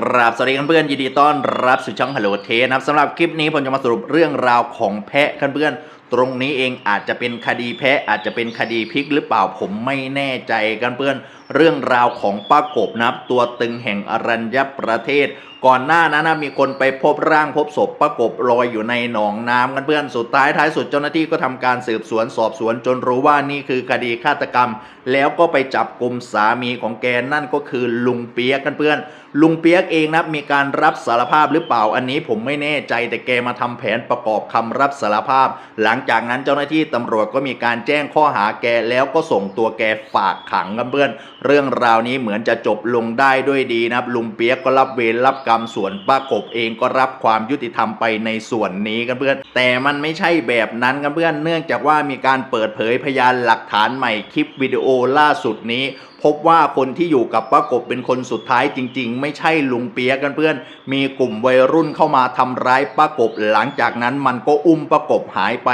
กราบสวัสดีเพื่อนๆยินดีต้อนรับสู่ช่องฮัลโหลเทนะครับสำหรับคลิปนี้ผมจะมาสรุปเรื่องราวของแพะเพื่อน ตรงนี้เองอาจจะเป็นคดีแพะอาจจะเป็นคดีพลิกหรือเปล่าผมไม่แน่ใจกันเพื่อนเรื่องราวของป้ากบนะครับ ตัวตึงแห่งอรัญญประเทศ ก่อนหน้านั้นนะมีคนไปพบร่างพบศพป้ากบลอยอยู่ในหนองน้ำกันเพื่อนสุดท้ายท้ายสุดเจ้าหน้าที่ก็ทำการสืบสวนสอบสวนจนรู้ว่านี่คือคดีฆาตกรรม แล้วก็ไปจับกลุ่มสามีของแกนั่นก็คือลุงเปียกกันเพื่อน ลุงเปียกเองนะมีการรับสารภาพหรือเปล่าอันนี้ผมไม่แน่ใจแต่แกมาทำแผนประกอบคำรับสารภาพ หลังจากนั้นเจ้าหน้าที่ตำรวจก็มีการแจ้งข้อหาแกแล้วก็ส่งตัวแกฝากขังกันเพื่อน เรื่องราวนี้เหมือนจะจบลงได้ด้วยดีนะครับ ลุงเปียกก็รับเวรรับกรรมส่วนป้ากบเองก็รับความยุติธรรมไปในส่วนนี้กันเพื่อน แต่มันไม่ใช่แบบนั้นกันเพื่อน เนื่องจากว่ามีการเปิดเผยพยานหลักฐานใหม่คลิปวิดีโอล่าสุดนี้ พบว่าคนที่อยู่กับป้ากบเป็นคนสุดท้ายจริง ๆ ไม่ใช่ลุงเปียกกันเพื่อน มีกลุ่มวัยรุ่นเข้ามาทำร้ายป้ากบ หลังจากนั้นมันก็อุ้มป้ากบหายไป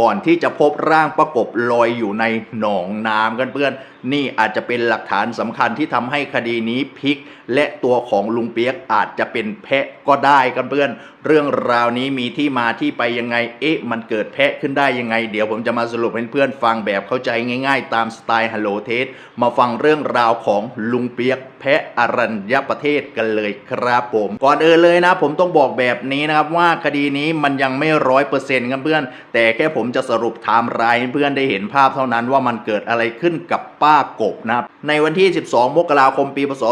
ก่อนที่จะพบร่างป้ากบลอยอยู่ในหนองน้ำกันเพื่อน นี่อาจจะเป็นหลักฐานสำคัญที่ทำให้คดีนี้พลิก และตัวของลุงเปียกอาจจะเป็นแพะก็ได้กันเพื่อน เรื่องราวนี้มีที่มาที่ไปยังไง เอ๊ะ มันเกิดแพะขึ้นได้ยังไง เดี๋ยวผมจะมาสรุปให้เพื่อนฟังแบบเข้าใจง่ายๆ ตามสไตล์ฮัลโหลเทสมาฟังเรื่องราวของลุงเปียกแพะอรัญญประเทศกันเลยครับผม ก่อนอื่นเลยนะ ผมต้องบอกแบบนี้นะครับว่าคดีนี้มันยังไม่ร้อยเปอร์เซ็นต์กันเพื่อน แต่แค่ผมจะสรุปไทม์ไลน์เพื่อนได้เห็นภาพเท่านั้นว่ามันเกิดอะไรขึ้นกับป้ากบนะครับ ในวันที่ 12 มกราคมปีพศ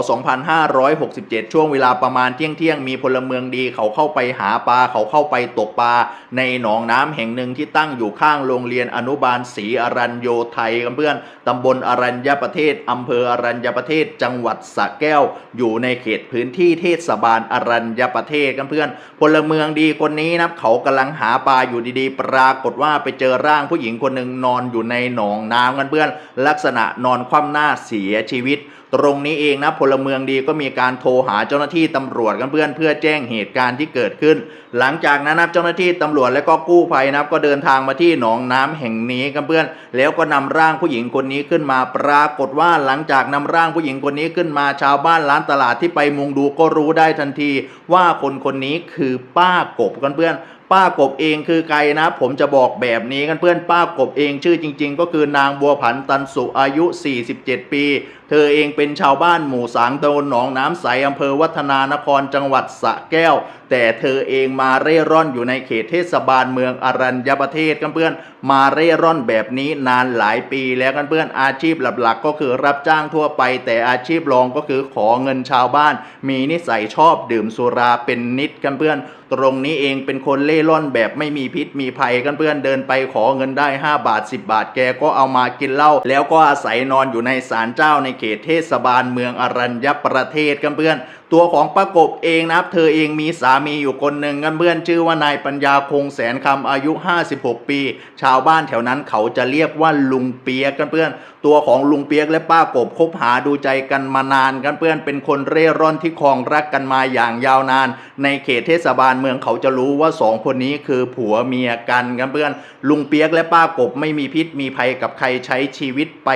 2567 ช่วงเวลาประมาณเที่ยงเที่ยงมีพลเมืองดีเขาเข้าไปหาปลาเขาเข้าไปตกปลาในหนองน้ำแห่งหนึ่งที่ตั้งอยู่ข้างโรงเรียนอนุบาลศรีอรัญโยไทยเพื่อนตำบลอรัญญประเทศอำเภออรัญญประเทศ จังหวัดสระแก้ว อยู่ในเขตพื้นที่เทศบาลอรัญญประเทศกันเพื่อนพลเมืองดีคนนี้นะเขากำลังหาปลาอยู่ดีๆ ปรากฏว่าไปเจอร่างผู้หญิงคนหนึ่งนอนอยู่ในหนองน้ำกันเพื่อนลักษณะนอนคว่ำหน้าเสียชีวิตตรงนี้เองนะพลเมืองดีก็มีการโทรหาเจ้าหน้าที่ตำรวจกันเพื่อนเพื่อแจ้งเหตุการณ์ที่เกิดขึ้น หลังจากนั้นนะเจ้าหน้าที่ตำรวจและก็กู้ภัยนะก็เดินทางมาที่หนองน้ำแห่งนี้กันเพื่อน แล้วก็นำร่างผู้หญิงคนนี้ขึ้นมาปรากฏว่าหลังจากนำร่างผู้หญิงคนนี้ขึ้นมาชาวบ้านร้านตลาดที่ไปมุงดูก็รู้ได้ทันที ว่าคนคนนี้คือป้ากบกันเพื่อนป้ากบเองคือใครนะ ผมจะบอกแบบนี้กันเพื่อนป้ากบเองชื่อจริง ๆ ก็คือนางบัวผันตันสุอายุ 47 ปี เธอเองเป็นชาวบ้านหมู่สางตำบลหนองน้ำใสอำเภอวัฒนานครจังหวัดสระแก้ว แต่เธอเองมาเร่ร่อนอยู่ในเขตเทศบาลเมืองอรัญญประเทศกันเพื่อนมาเร่ร่อนแบบนี้นานหลายปีแล้วกันเพื่อนอาชีพหลักๆ ก็คือรับจ้างทั่วไป แต่อาชีพรองก็คือขอเงินชาวบ้าน มีนิสัยชอบดื่มสุราเป็นนิดกันเพื่อนตรงนี้เองเป็นคนเล่ร่อนแบบไม่มีพิษมีภัยกันเพื่อนเดินไปขอเงินได้ 5 บาท 10 บาทแกก็เอามากินเหล้าแล้วก็อาศัยนอนอยู่ในศาลเจ้าในเขตเทศบาลเมืองอรัญญประเทศกันเพื่อนตัวของป้ากบเองนะครับ เธอเองมีสามีอยู่คนหนึ่งกันเพื่อนชื่อว่านายปัญญาคงแสนคำอายุ 56 ปี ชาวบ้านแถวนั้นเขาจะเรียกว่าลุงเปียกกันเพื่อน ตัวของลุงเปียกและป้ากบคบหาดูใจกันมานานกันเพื่อนเป็นคนเร่ร่อนที่ครองรักกันมาอย่างยาวนาน ในเขตเทศบาลเมืองเขาจะรู้ว่าสองคนนี้คือผัวเมียกันกันเพื่อน ลุงเปียกและป้ากบไม่มีพิษมีภัยกับใครใช้ชีวิตไป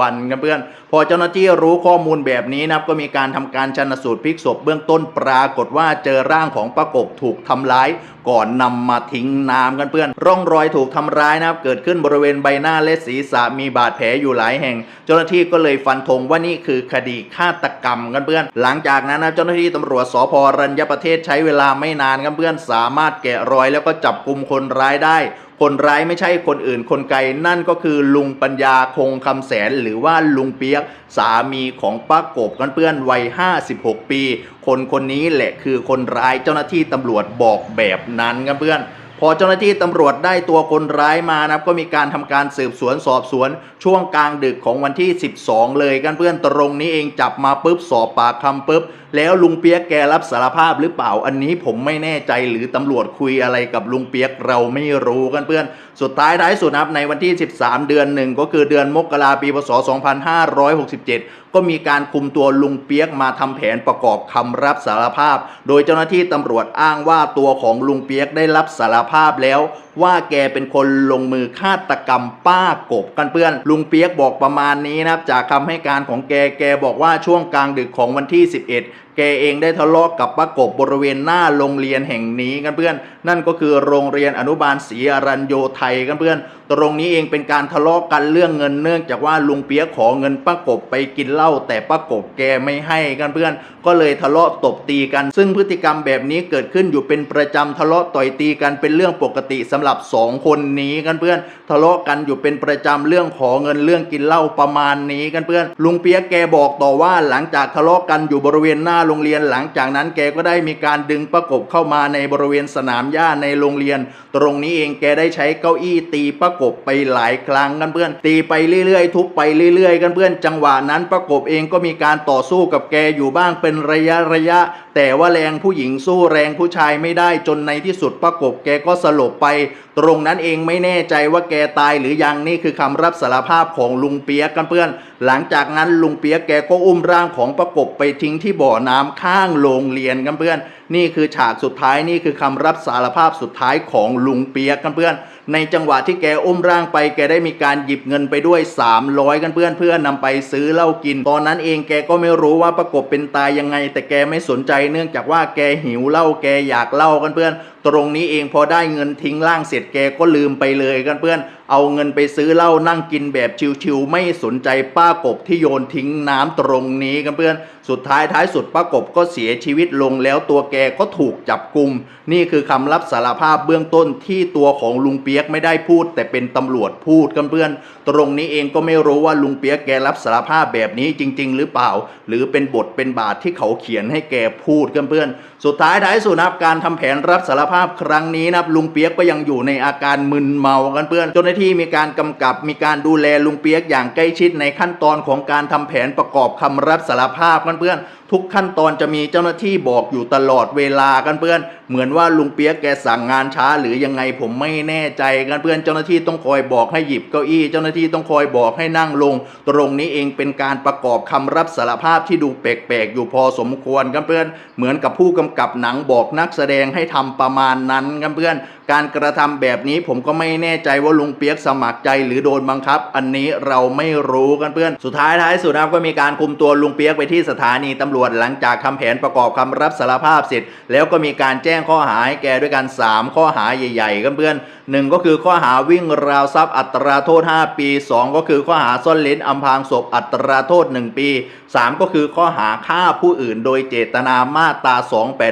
วันๆกันเพื่อน พอเจ้าหน้าที่รู้ข้อมูลแบบนี้นะครับก็มีการทำการชันสูตรพลิกศพเบื้องต้นปรากฏว่าเจอร่างของป้ากบถูกทำร้าย ก่อนนำมาทิ้งน้ำกันเพื่อน ร่องรอยถูกทำร้ายนะครับ เกิดขึ้นบริเวณใบหน้าและศีรษะมีบาดแผลอยู่หลายแห่ง เจ้าหน้าที่ก็เลยฟันธงว่านี่คือคดีฆาตกรรมกันเพื่อน หลังจากนั้นนะเจ้าหน้าที่ตำรวจสพรัญญประเทศใช้เวลาไม่นานกันเพื่อน สามารถแกะรอยแล้วก็จับกลุ่มคนร้ายได้ คนร้ายไม่ใช่คนอื่นคนไกลนั่นก็คือลุงปัญญาคงคำแสน หรือว่าลุงเปียกสามีของป้ากบกันเพื่อนวัย 56 ปี คนคนนี้แหละคือคนร้ายเจ้าหน้าที่ตำรวจบอกแบบนั้นกันเพื่อน พอเจ้าหน้าที่ตำรวจได้ตัวคนร้ายมานะครับก็มีการทำการสืบสวนสอบสวน ช่วงกลางดึกของวันที่ 12 เลยกันเพื่อนตรงนี้เองจับมาปุ๊บสอบปากคำปุ๊บ แล้วลุงเปียกแกรับสารภาพหรือเปล่าอันนี้ผมไม่แน่ใจหรือตำรวจคุยอะไรกับลุงเปียกเราไม่รู้กันเพื่อนสุดท้ายท้ายสุดนะครับในวันที่ 13 เดือนหนึ่งก็คือเดือนมกราปีพศ 2567 ก็มีการคุมตัวลุงเปียกมาทำแผนประกอบคำรับสารภาพ โดยเจ้าหน้าที่ตำรวจอ้างว่าตัวของลุงเปียกได้รับสารภาพแล้ว ว่าแกเป็นคนลงมือฆาตกรรมป้ากบกันเพื่อน ลุงเปียกบอกประมาณนี้นะครับจากคำให้การของแกแกบอกว่าช่วงกลางดึกของวันที่ 11แกเองได้ทะเลาะกับป้ากบบริเวณหน้าโรงเรียนแห่งนี้กันเพื่อน นั่นก็คือโรงเรียนอนุบาลศรีอรัญโยไทยกันเพื่อน ตรงนี้เองเป็นการทะเลาะกันเรื่องเงินเนื่องจากว่าลุงเปียกขอเงินป้ากบไปกินเหล้าแต่ป้ากบแกไม่ให้กันเพื่อน ก็เลยทะเลาะตบตีกัน ซึ่งพฤติกรรมแบบนี้เกิดขึ้นอยู่เป็นประจำทะเลาะต่อยตีกันเป็นเรื่องปกติสำหรับสองคนนี้กันเพื่อน ทะเลาะกันอยู่เป็นประจำเรื่องขอเงินเรื่องกินเหล้าประมาณนี้กันเพื่อน ลุงเปียกแกบอกต่อว่าหลังจากทะเลาะกันอยู่บริเวณหน้าโรงเรียนหลังจากนั้นแกก็ได้มีการดึงประกบเข้ามาในบริเวณสนามหญ้าในโรงเรียน ตรงนี้เองแกได้ใช้เก้าอี้ตีประกบไปหลายครั้งกันเพื่อน ตีไปเรื่อยๆ ทุบไปเรื่อยๆ กันเพื่อน จังหวะนั้นประกบเองก็มีการต่อสู้กับแกอยู่บ้างเป็นระยะระยะ แต่ว่าแรงผู้หญิงสู้แรงผู้ชายไม่ได้จนในที่สุดประกบแกก็สลบไป ตรงนั้นเองไม่แน่ใจว่าแกตายหรือยังนี่คือคำรับสารภาพของลุงเปียกกันเพื่อน หลังจากนั้นลุงเปียกแกก็อุ้มร่างของประกบไปทิ้งที่บ่อน้ำข้างโรงเรียนกันเพื่อน นี่คือฉากสุดท้ายนี่คือคำรับสารภาพสุดท้ายของลุงเปียกกันเพื่อน ในจังหวะที่แกอุ้มร่างไป แกได้มีการหยิบเงินไปด้วย 300 กันเพื่อนเพื่อนนำไปซื้อเหล้ากิน ตอนนั้นเองแกก็ไม่รู้ว่าประกบเป็นตายยังไง แต่แกไม่สนใจเนื่องจากว่าแกหิวเหล้าแกอยากเหล้ากันเพื่อน ตรงนี้เองพอได้เงินทิ้งร่างเสร็จแกก็ลืมไปเลยกันเพื่อน เอาเงินไปซื้อเหล้านั่งกินแบบชิวๆไม่สนใจป้ากบที่โยนทิ้งน้ำตรงนี้กันเพื่อน สุดท้ายท้ายสุดป้ากบก็เสียชีวิตลงแล้วตัวแกก็ถูกจับกลุ่มนี่คือคำรับสารภาพเบื้องต้นที่ตัวของลุงเปียกไม่ได้พูด แต่เป็นตำรวจพูดกันเพื่อน ตรงนี้เองก็ไม่รู้ว่าลุงเปียกแกรับสารภาพแบบนี้จริง ๆ หรือเปล่า หรือเป็นบทเป็นบาทที่เขาเขียนให้แกพูดกันเพื่อน สุดท้ายท้ายสุดนะครับการทำแผนรับสารภาพครั้งนี้นะครับลุงเปียกก็ยังอยู่ในอาการมึนเมากันเพื่อนเจ้าหน้าที่มีการกำกับมีการดูแลลุงเปียกอย่างใกล้ชิดในขั้นตอนของการทำแผนประกอบคำรับสารภาพกันเพื่อนทุกขั้นตอนจะมีเจ้าหน้าที่บอกอยู่ตลอดเวลากันเพื่อน เหมือนว่าลุงเปียกแกสั่งงานช้าหรือยังไงผมไม่แน่ใจกันเพื่อนเจ้าหน้าที่ต้องคอยบอกให้หยิบเก้าอี้เจ้าหน้าที่ต้องคอยบอกให้นั่งลง ตรงนี้เองเป็นการประกอบคำรับสารภาพที่ดูแปลกๆอยู่พอสมควรกันเพื่อนเหมือนกับผู้กำกับหนังบอกนักแสดงให้ทำประมาณนั้นกันเพื่อน การกระทำแบบนี้ผมก็ไม่แน่ใจว่าลุงเปียกสมัครใจหรือโดนบังคับ อันนี้เราไม่รู้กันเพื่อน สุดท้ายท้ายสุดนะครับก็มีการคุมตัวลุงเปียกไปที่สถานีตำรวจหลังจากทำแผนประกอบคำรับสารภาพเสร็จ แล้วก็มีการแจ้งข้อหาให้แกด้วยกัน 3 ข้อหาใหญ่ ๆ กันเพื่อน หนึ่งก็คือข้อหาวิ่งราวทรัพย์อัตราโทษ 5 ปี 2 ก็คือข้อหาซ่อนเล้นอำพรางศพอัตราโทษ 1 ปี 3 ก็คือข้อหาฆ่าผู้อื่นโดยเจตนามาตรา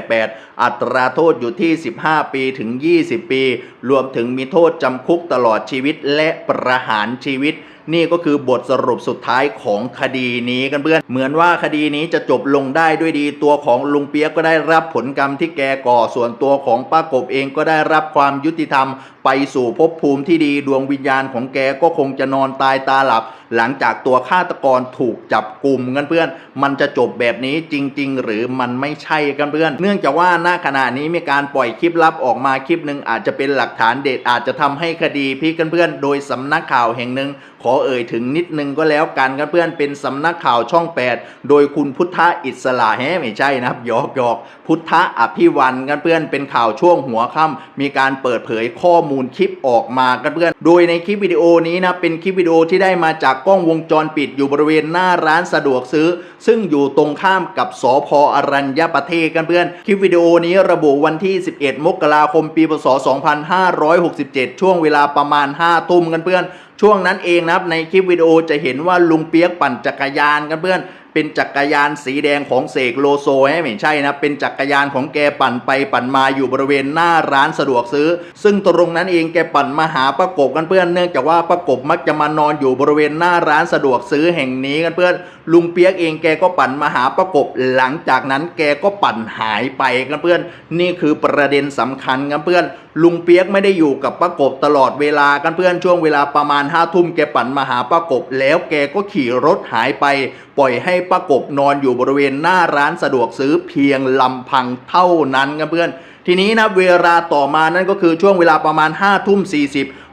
288 อัตราโทษอยู่ที่ 15 ปีถึง 20 ปี รวมถึงมีโทษจำคุกตลอดชีวิตและประหารชีวิต นี่ก็คือบทสรุปสุดท้ายของคดีนี้กันเพื่อน เหมือนว่าคดีนี้จะจบลงได้ด้วยดีตัวของลุงเปียกก็ได้รับผลกรรมที่แกก่อส่วนตัวของป้ากบเองก็ได้รับความยุติธรรม ไปสู่ภพภูมิที่ดีดวงวิญญาณของแกก็คงจะนอนตายตาหลับ หลังจากตัวฆาตกรถูกจับกลุ่มกันเพื่อน มันจะจบแบบนี้จริง ๆ หรือมันไม่ใช่กันเพื่อน เนื่องจากว่าณขณะนี้มีการปล่อยคลิปลับออกมาคลิปหนึ่งอาจจะเป็นหลักฐานเด็ดอาจจะทำให้คดีพลิกกันเพื่อน โดยสำนักข่าวแห่งหนึ่งขอเอ่ยถึงนิดนึงก็แล้วกันกันเพื่อนเป็นสำนักข่าวช่อง 8 โดยคุณพุทธอิสระแฮไม่ใช่นะครับยอกยอกพุทธอภิวันกันเพื่อนเป็นข่าวช่วงหัวค่ำมีการเปิดเผยข้อมูลคลิปออกมากันเพื่อนโดยในคลิปวิดีโอนี้นะเป็นคลิปวิดีโอที่ได้มาจากกล้องวงจรปิดอยู่บริเวณหน้าร้านสะดวกซื้อ ซึ่งอยู่ตรงข้ามกับสพอรัญญประเทศกันเพื่อน คลิปวิดีโอนี้ระบุวันที่ 11 มกราคม ปีพศ 2567 ช่วงเวลาประมาณ 5 ทุ่มกันเพื่อน ช่วงนั้นเองนะครับในคลิปวิดีโอจะเห็นว่าลุงเปียกปั่นจักรยานกันเพื่อน เป็นจักรยานสีแดงของเสกโลโซให้ไม่ใช่นะ เป็นจักรยานของแกปั่นไปปั่นมาอยู่บริเวณหน้าร้านสะดวกซื้อ ซึ่งตรงนั้นเองแกปั่นมาหาประกบกันเพื่อนเนื่องจากว่าประกบมักจะมานอนอยู่บริเวณหน้าร้านสะดวกซื้อแห่งนี้กันเพื่อนลุงเปียกเองแกก็ปั่นมาหาประกบหลังจากนั้นแกก็ปั่นหายไปกันเพื่อน นี่คือประเด็นสำคัญกันเพื่อน ลุงเปียกไม่ได้อยู่กับประกบตลอดเวลากันเพื่อนช่วงเวลาประมาณห้าทุ่มแกปั่นมาหาประกบแล้วแกก็ขี่รถหายไป ปล่อยให้ประกบนอนอยู่บริเวณหน้าร้านสะดวกซื้อเพียงลำพังเท่านั้นกันเพื่อน ทีนี้นะเวลาต่อมานั่นก็คือช่วงเวลาประมาณ5้าทุ่มสี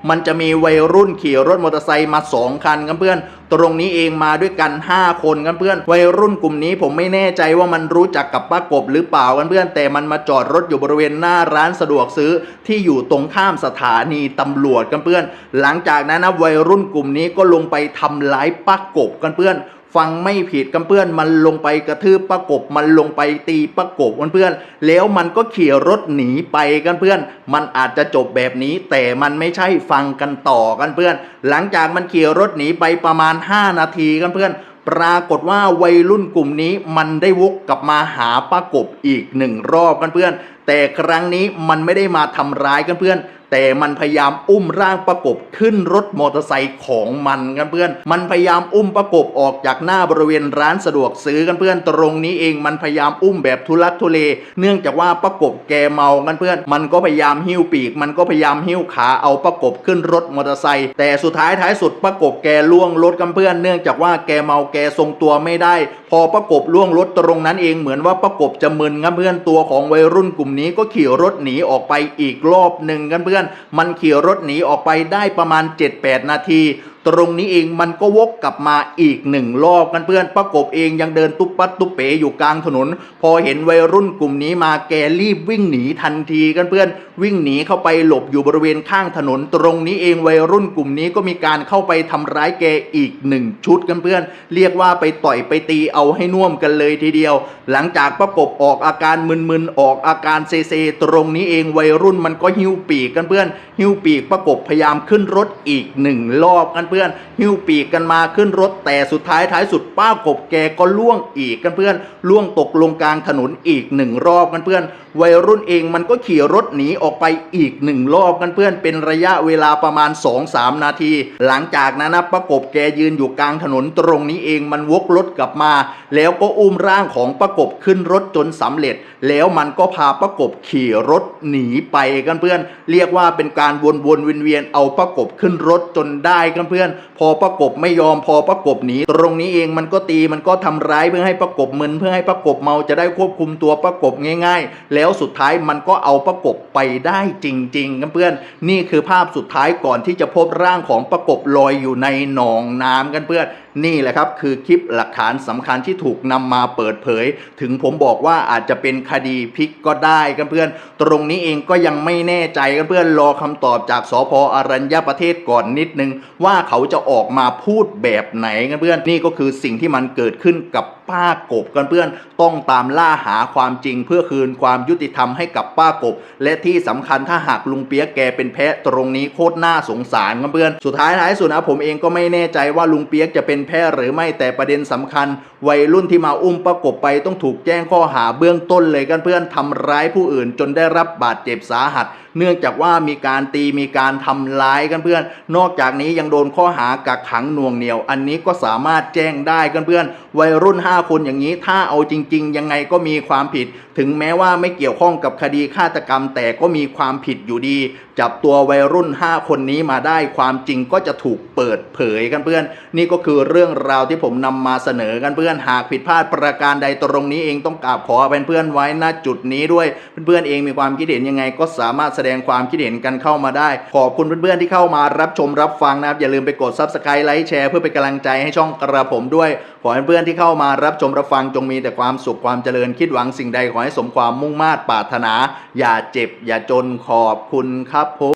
มันจะมีวัยรุ่นขี่รถมอเตอร์ไซค์มา 2 คันกันเพื่อน ตรงนี้เองมาด้วยกัน 5 คนกันเพื่อน วัยรุ่นกลุ่มนี้ผมไม่แน่ใจว่ามันรู้จักกับป้ากบหรือเปล่ากันเพื่อน แต่มันมาจอดรถอยู่บริเวณหน้าร้านสะดวกซื้อที่อยู่ตรงข้ามสถานีตำรวจกันเพื่อน หลังจากนั้นนะวัยรุ่นกลุ่มนี้ก็ลงไปทำร้ายป้ากบกันเพื่อน ฟังไม่ผิดกันเพื่อนมันลงไปกระทืบประกบมันลงไปตีประกบกันเพื่อนแล้วมันก็ขี่รถหนีไปกันเพื่อน มันอาจจะจบแบบนี้ แต่มันไม่ใช่ฟังกันต่อกันเพื่อน หลังจากมันขี่รถหนีไปประมาณ 5 นาทีกันเพื่อนปรากฏว่าวัยรุ่นกลุ่มนี้มันได้วกกลับมาหาป้ากบอีกหนึ่งรอบกันเพื่อน แต่ครั้งนี้มันไม่ได้มาทำร้ายกันเพื่อน แต่มันพยายามอุ้มร่างประกบขึ้นรถมอเตอร์ไซค์ของมันกันเพื่อน มันพยายามอุ้มประกบออกจากหน้าบริเวณร้านสะดวกซื้อกันเพื่อน ตรงนี้เองมันพยายามอุ้มแบบทุลักทุเล เนื่องจากว่าประกบแกเมากันเพื่อน มันก็พยายามหิ้วปีก มันก็พยายามหิ้วขาเอาประกบขึ้นรถมอเตอร์ไซค์ แต่สุดท้ายท้ายสุดประกบแกล่วงรถกันเพื่อน เนื่องจากว่าแกเมาแกทรงตัวไม่ได้ พอประกบล่วงรถตรงนั้นเองเหมือนว่าประกบจะมึนกันเพื่อน ตัวของวัยรุ่นกลุ่มนี้ก็ขี่รถหนีออกไปอีกรอบหนึ่งกันเพื่อนมันขี่รถหนีออกไปได้ประมาณ 7-8 นาที ตรงนี้เองมันก็วกกลับมาอีกหนึ่งรอบกันเพื่อนประกบเองยังเดินตุ๊บปัดตุ๊บเป๋อยู่กลางถนน พอเห็นวัยรุ่นกลุ่มนี้มาแกรีบวิ่งหนีทันทีกันเพื่อนวิ่งหนีเข้าไปหลบอยู่บริเวณข้างถนน ตรงนี้เองวัยรุ่นกลุ่มนี้ก็มีการเข้าไปทำร้ายแกอีกหนึ่งชุดกันเพื่อน เรียกว่าไปต่อยไปตีเอาให้น่วมกันเลยทีเดียว หลังจากประกบออกอาการมึนๆออกอาการเซเซตรงนี้เองวัยรุ่นมันก็หิ้วปีกกันเพื่อนหิ้วปีกประกบพยายามขึ้นรถอีกหนึ่งรอบกันเพื่อนหิ้วปีกกันมาขึ้นรถแต่สุดท้ายท้ายสุดป้ากบแกก็ล่วงอีกกันเพื่อนล่วงตกลงกลางถนนอีกหนึ่งรอบกันเพื่อน วัยรุ่นเองมันก็ขี่รถหนีออกไปอีกหนึ่งรอบกันเพื่อน เป็นระยะเวลาประมาณ 2-3 นาที หลังจากนั้นนะประกบแกยืนอยู่กลางถนนตรงนี้เองมันวกรถกลับมา แล้วก็อุ้มร่างของประกบขึ้นรถจนสำเร็จ แล้วมันก็พาประกบขี่รถหนีไปกันเพื่อน เรียกว่าเป็นการวนๆเวียนๆเอาประกบขึ้นรถจนได้กันเพื่อนพอประกบไม่ยอมพอประกบหนีตรงนี้เองมันก็ตีมันก็ทำร้ายเพื่อให้ประกบมึนเพื่อให้ประกบเมาจะได้ควบคุมตัวประกบง่าย ๆ แล้วสุดท้ายมันก็เอาประกบไปได้จริงๆกันเพื่อนนี่คือภาพสุดท้ายก่อนที่จะพบร่างของประกบลอยอยู่ในหนองน้ำกันเพื่อนนี่แหละครับคือคลิปหลักฐานสำคัญที่ถูกนำมาเปิดเผย ถึงผมบอกว่าอาจจะเป็นคดีพลิกก็ได้กันเพื่อน ตรงนี้เองก็ยังไม่แน่ใจกันเพื่อนรอคำตอบจากสพอรัญญประเทศก่อนนิดนึง ว่าเขาจะออกมาพูดแบบไหนกันเพื่อนนี่ก็คือสิ่งที่มันเกิดขึ้นกับ ป้ากบกันเพื่อนต้องตามล่าหาความจริง เพื่อคืนความยุติธรรมให้กับป้ากบ และที่สำคัญถ้าหากลุงเปียกแกเป็นแพะตรงนี้โคตรน่าสงสารกันเพื่อนสุดท้ายท้ายสุดนะผมเองก็ไม่แน่ใจว่าลุงเปียกจะเป็นแพะหรือไม่แต่ประเด็นสำคัญ วัยรุ่นที่มาอุ้มประกบไปต้องถูกแจ้งข้อหาเบื้องต้นเลยกันเพื่อนทำร้ายผู้อื่นจนได้รับบาดเจ็บสาหัส เนื่องจากว่ามีการตีมีการทำร้ายกันเพื่อน นอกจากนี้ยังโดนข้อหากักขังหน่วงเหนียว อันนี้ก็สามารถแจ้งได้กันเพื่อน วัยรุ่น 5 คนอย่างนี้ถ้าเอาจริง ๆ ยังไงก็มีความผิด ถึงแม้ว่าไม่เกี่ยวข้องกับคดีฆาตกรรม แต่ก็มีความผิดอยู่ดี จับตัววัยรุ่น 5 คนนี้มาได้ความจริงก็จะถูกเปิดเผยกันเพื่อน นี่ก็คือเรื่องราวที่ผมนำมาเสนอกันเพื่อนหากผิดพลาดประการใดตรงนี้เองต้องกราบขออภัยเพื่อนไว้ณจุดนี้ด้วยเพื่อนๆเองมีความคิดเห็นยังไงก็สามารถแสดงความคิดเห็นกันเข้ามาได้ ขอบคุณเพื่อนๆที่เข้ามารับชมรับฟังนะครับอย่าลืมไปกด subscribe ไลค์แชร์เพื่อเป็นกำลังใจให้ช่องกระผมด้วย ขอให้เพื่อนที่เข้ามารับชมรับฟังจงมีแต่ความสุขความเจริญคิดหวังสิ่งใดขอให้สมความมุ่งมา่ปรารถนา อย่าเจ็บอย่าจนขอบคุณครับผม